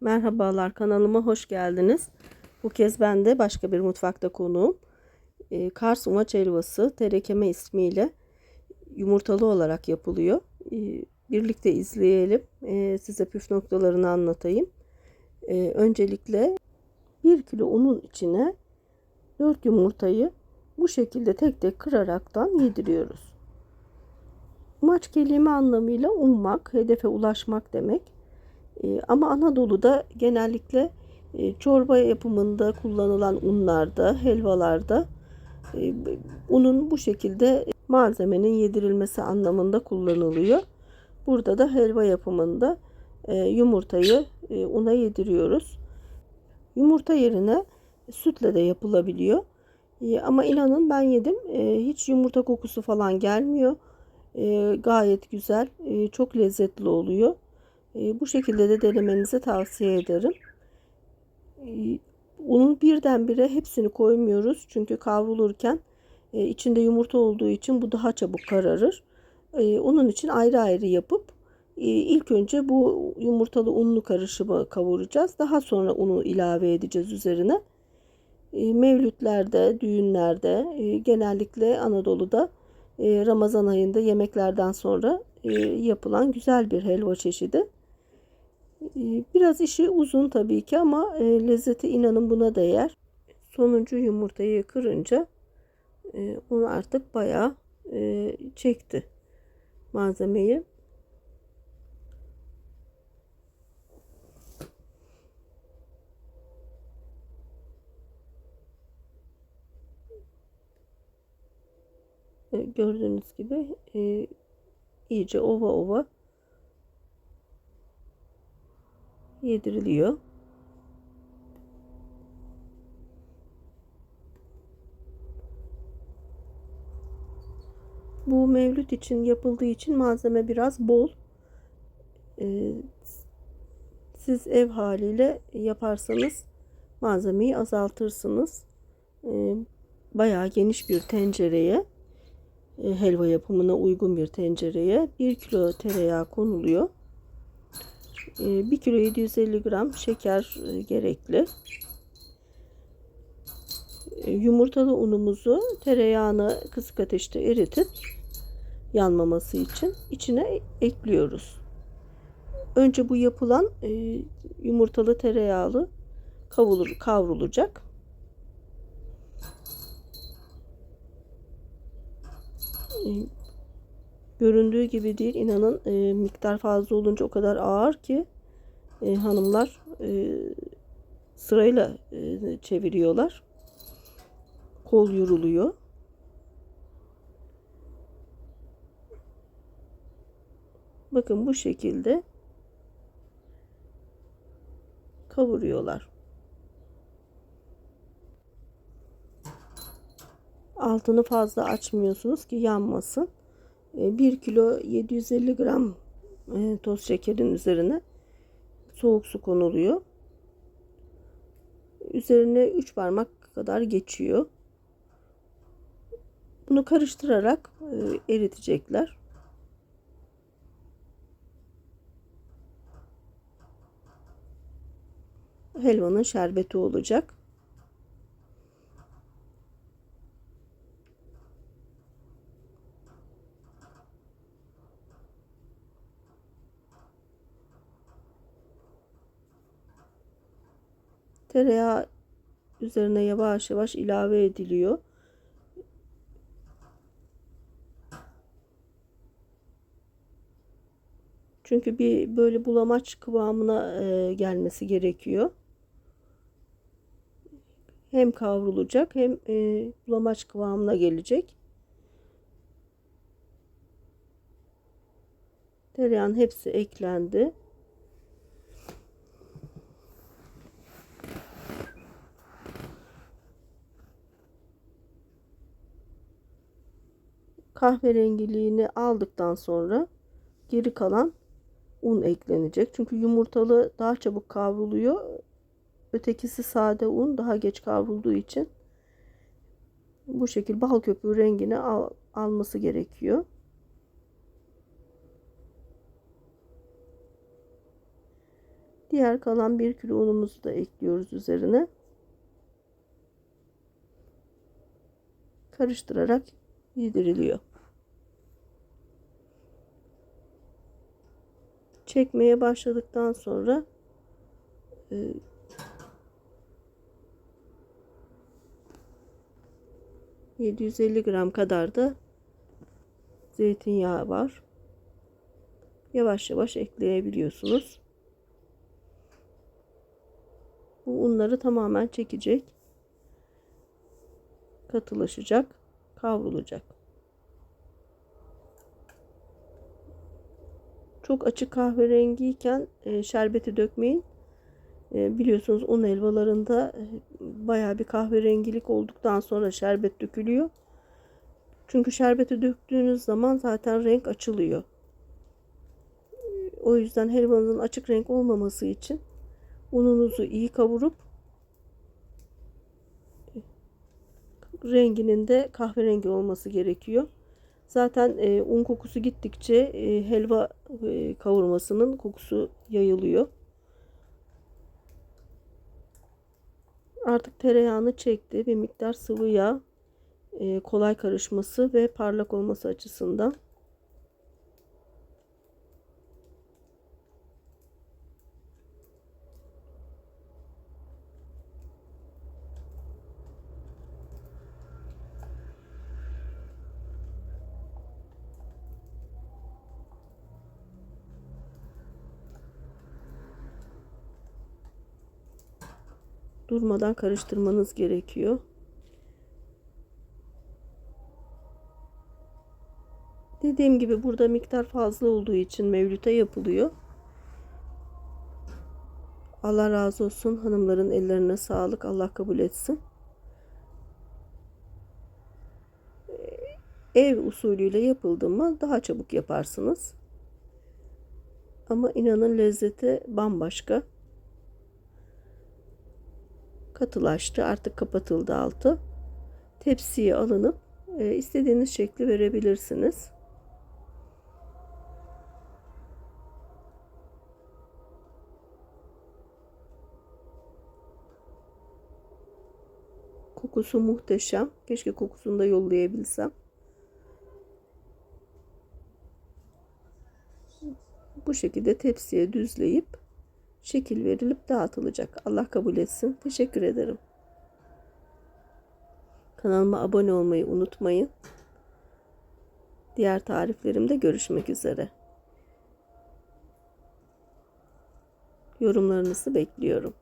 Merhabalar kanalıma hoş geldiniz. Bu kez ben de başka bir mutfakta konuğum. Ee, Kars umaç helvası terekeme ismiyle yumurtalı olarak yapılıyor. Ee, birlikte izleyelim. Ee, size püf noktalarını anlatayım. Öncelikle 1 kilo unun içine 4 yumurtayı bu şekilde tek tek kıraraktan yediriyoruz. Umaç kelime anlamıyla ummak, hedefe ulaşmak demek. E, ama Anadolu'da genellikle e, çorba yapımında kullanılan unlarda, helvalarda e, unun bu şekilde malzemenin yedirilmesi anlamında kullanılıyor. Burada da helva yapımında e, yumurtayı una yediriyoruz. Yumurta yerine sütle de yapılabiliyor. Ama inanın ben yedim. Hiç yumurta kokusu falan gelmiyor. Gayet güzel, çok lezzetli oluyor. E, bu şekilde de denemenizi tavsiye ederim. E, unun birdenbire hepsini koymuyoruz. Çünkü kavrulurken e, içinde yumurta olduğu için bu daha çabuk kararır. E, onun için ayrı ayrı yapıp e, ilk önce bu yumurtalı unlu karışımı kavuracağız. Daha sonra unu ilave edeceğiz üzerine. Mevlütlerde, düğünlerde, e, genellikle Anadolu'da Ramazan ayında yemeklerden sonra yapılan güzel bir helva çeşidi. E, biraz işi uzun tabii ki ama e, lezzeti inanın buna değer. Sonuncu yumurtayı kırınca e, onu artık bayağı e, çekti malzemeyi. Gördüğünüz gibi e, iyice ova ova yediriliyor. Bu mevlüt için yapıldığı için malzeme biraz bol. E, siz ev haliyle yaparsanız malzemeyi azaltırsınız. E, bayağı geniş bir tencereye e, helva yapımına uygun bir tencereye 1 kilo tereyağı konuluyor. 1 e, kilo 750 gram şeker e, gerekli. Yumurtalı unumuzu tereyağını kısık ateşte eritip yanmaması için içine ekliyoruz. Önce bu yapılan yumurtalı tereyağlı kavrulur, kavrulacak. Göründüğü gibi değil. İnanın e, miktar fazla olunca o kadar ağır ki e, hanımlar e, sırayla e, çeviriyorlar. Kol yoruluyor. Bakın bu şekilde kavuruyorlar. Altını fazla açmıyorsunuz ki yanmasın. 1 e, kilo 750 gram e, toz şekerin üzerine soğuk su konuluyor. Üzerine 3 parmak kadar geçiyor. Bunu karıştırarak e, eritecekler. Helvanın şerbeti olacak. Tereyağı üzerine yavaş yavaş ilave ediliyor. Çünkü bir böyle bulamaç kıvamına e, gelmesi gerekiyor. Hem kavrulacak hem e, bulamaç kıvamına gelecek. Tereyağın hepsi eklendi. Kahverengiliğini aldıktan sonra geri kalan un eklenecek. Çünkü yumurtalı daha çabuk kavruluyor. Ötekisi sade un daha geç kavrulduğu için bu şekilde bal köpüğü rengini al, alması gerekiyor. Diğer kalan 1 kilo unumuzu da ekliyoruz üzerine. Karıştırarak yediriliyor. Çekmeye başladıktan sonra e, ...750 gram kadar da zeytinyağı var. Yavaş yavaş ekleyebiliyorsunuz. Bu unları tamamen çekecek. Katılaşacak. Kavrulacak. Çok açık kahverengiyken e, şerbeti dökmeyin. E, biliyorsunuz un helvalarında e, baya bir kahverengilik olduktan sonra şerbet dökülüyor. Çünkü şerbeti döktüğünüz zaman zaten renk açılıyor. O yüzden helvanızın açık renk olmaması için ununuzu iyi kavurup renginin de kahverengi olması gerekiyor. Zaten e, un kokusu gittikçe e, helva e, kavurmasının kokusu yayılıyor. Artık tereyağını çekti. Bir miktar sıvı yağ e, kolay karışması ve parlak olması açısından. Durmadan karıştırmanız gerekiyor. Dediğim gibi burada miktar fazla olduğu için mevlüte yapılıyor. Allah razı olsun hanımların ellerine sağlık. Allah kabul etsin. Ev usulüyle yapıldı mı daha çabuk yaparsınız. Ama inanın lezzeti bambaşka katılaştı. Artık kapatıldı altı. Tepsiye alınıp e, istediğiniz şekli verebilirsiniz. Kokusu muhteşem. Keşke kokusunu da yollayabilsem. Bu şekilde tepsiye düzleyip şekil verilip dağıtılacak. Allah kabul etsin. Teşekkür ederim. Kanalıma abone olmayı unutmayın. Diğer tariflerimde görüşmek üzere. Yorumlarınızı bekliyorum.